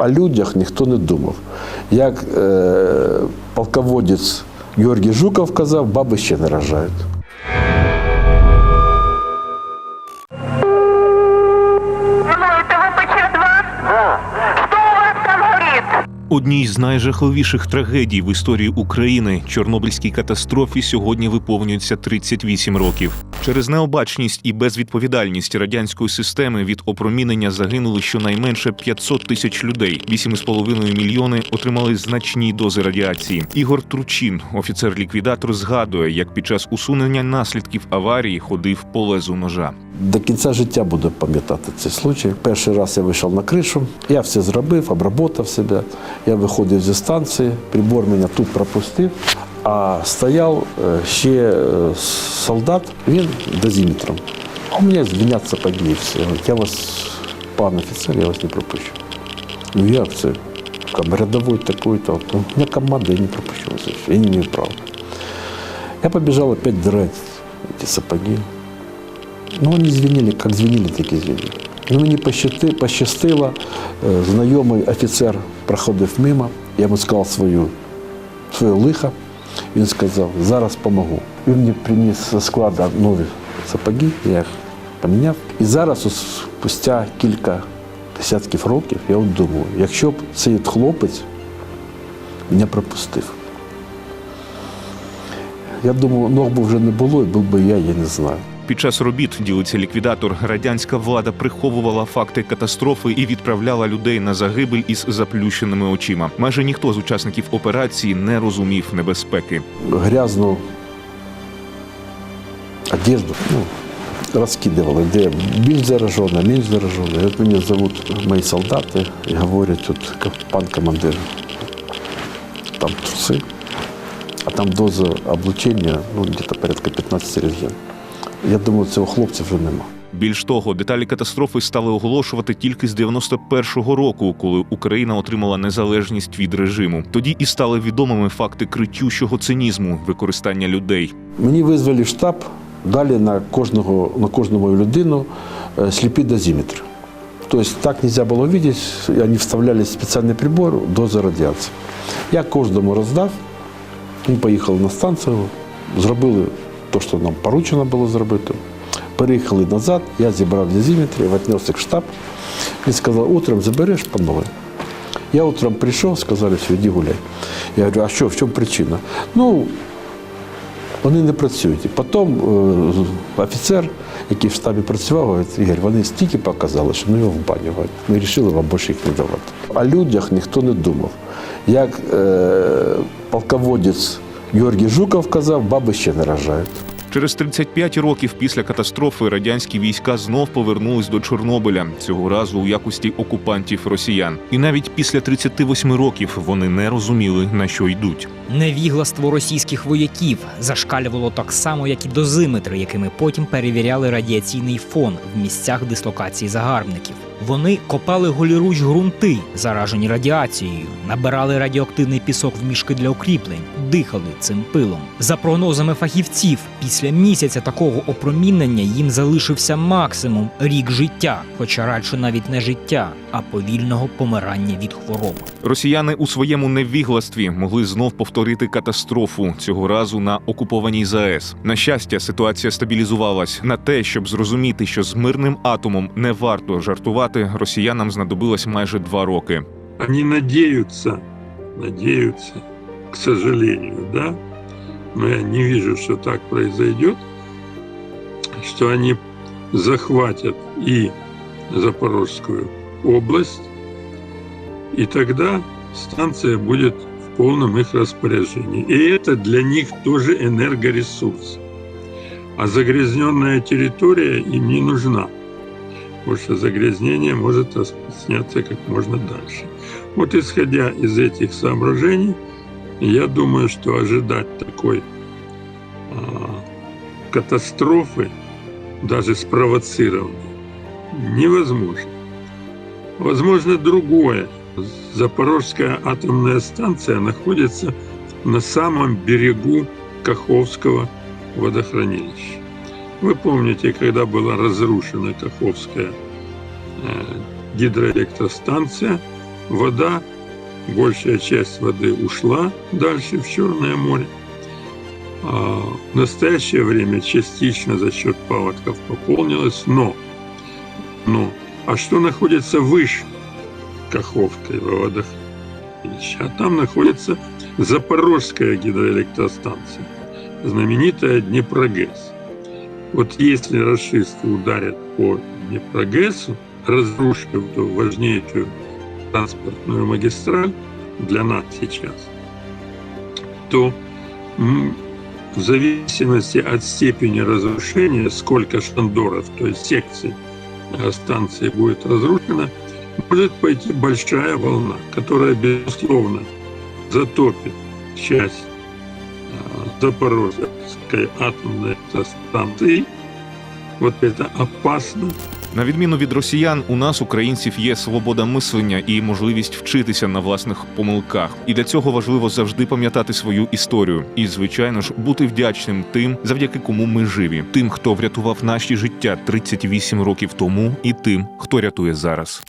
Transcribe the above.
О людях ніхто не думав. Як е, полководець Георгій Жуков казав, баби ще не рожають. Алло, это ВПЧ-2? Да. Что у вас там горит? Одній з найжахливіших трагедій в історії України Чорнобильській катастрофі сьогодні виповнюється 38 років. Через необачність і безвідповідальність радянської системи від опромінення загинули щонайменше 500 тисяч людей. 8,5 мільйони отримали значні дози радіації. Ігор Тручин, офіцер-ліквідатор, згадує, як під час усунення наслідків аварії ходив по лезу ножа. До кінця життя буду пам'ятати цей случай. Перший раз я вийшов на кришу, я все зробив, обработав себе. Я виходив зі станції, прибор мене тут пропустив, а стояв е, ще е, солдат, він дозиметром. У мене все. Говорить, Я вас, пан офіцер, я вас не пропущу. Ну як це? Там рядовой такой-то. Ну, у меня команда, я не пропущу вас. Я не имею права. Я побежал опять драть эти сапоги. Ну, вони звінили, як звінили, так і звінили. Ну, мені пощастило, е, знайомий офіцер проходив мимо, я йому сказав свою, своє лихо, він сказав, зараз помогу. Він мені приніс з складу нові сапоги, я їх поміняв. І зараз, спустя кілька десятків років, я от думаю, якщо б цей хлопець мене пропустив. Я думаю, ног би вже не було, і був би я, я не знаю Під час робіт ділиться ліквідатор. Радянська влада приховувала факти катастрофи і відправляла людей на загибель із заплющеними очима. Майже ніхто з учасників операції не розумів небезпеки. грязную одежду ну, раскидывала, где більш заражена, меньше заражена. И вот меня зовут мои солдаты и говорят, вот, как пан командир, там трусы, а там доза облучения, ну, где-то порядка 15 рентген. Я думаю, цього хлопця вже нема. Більш того, деталі катастрофи стали оголошувати тільки з 91-го року, коли Україна отримала незалежність від режиму. Тоді і стали відомими факти критющого цинізму використання людей. Мені визвали в штаб, дали на кожного, на кожну мою людину е, сліпі дозиметри. Тобто так нельзя було бачити, вони вставляли спеціальний прибор доза радіації. Я кожному роздав, ми поїхали на станцію, зробили те, що нам поручено було зробити. Переїхали назад, я зібрав дозиметри, віднес їх в штаб. Він сказав, утром забереш по новій. Я утром прийшов, сказали, все, іди гуляй. Я говорю, а що, в чому причина? Ну, вони не працюють. Потім е, офіцер, який в штабі працював, говорить, Ігор, вони стільки показали, що ну його в баню. Ми вирішили вам більше їх не давати. О людях ніхто не думав. Як е, полководець Георгій Жуков казав, баби ще не рожають. Через 35 років після катастрофи радянські війська знов повернулись до Чорнобиля цього разу у якості окупантів росіян. І навіть після 38 років вони не розуміли на що йдуть. Невігластво російських вояків зашкалювало так само, як і дозиметри, якими потім перевіряли радіаційний фон в місцях дислокації загарбників. Вони копали голіруч ґрунти, заражені радіацією, набирали радіоактивний пісок в мішки для укріплень, дихали цим пилом. За прогнозами фахівців, після місяця такого опромінення їм залишився максимум рік життя, хоча радше навіть не життя, а повільного помирання від хвороб. Росіяни у своєму невігластві могли знов повторити катастрофу цього разу на окупованій ЗАЕС. На щастя, ситуація стабілізувалась. На те, щоб зрозуміти, що з мирним атомом не варто жартувати, росіянам знадобилось майже два роки. Они надеются, надеются, к сожалению, да, но я не вижу, что так произойдет, что они захватят и Запорожскую область, и тогда станция будет в полном их распоряжении. И это для них тоже энергоресурс. А загрязненная территория им не нужна, потому что загрязнение может распространяться как можно дальше. Вот исходя из этих соображений, я думаю, что ожидать такой а, катастрофы, даже спровоцированной, невозможно. Возможно другое. Запорожская атомная станция находится на самом берегу Каховского водохранилища. Вы помните, когда была разрушена Каховская э, гидроэлектростанция, вода, большая часть воды ушла дальше в Черное море. А в настоящее время частично за счет паводков пополнилось, но, но, а что находится выше Каховской водохранилища? А там находится Запорожская гидроэлектростанция, знаменитая Днепрогэс. Вот если расисты ударят по Днепрогэсу, разрушив эту важнейшую транспортную магистраль для нас сейчас, то в зависимости от степени разрушения, сколько шандоров, то есть секций э, станции будет разрушено, может пойти большая волна, которая, безусловно, затопит часть Запорожской атомной станции. Вот это опасно На відміну від росіян, у нас, українців, є свобода мислення і можливість вчитися на власних помилках. І для цього важливо завжди пам'ятати свою історію і, звичайно ж, бути вдячним тим, завдяки кому ми живі, тим, хто врятував наші життя 38 років тому, і тим, хто рятує зараз.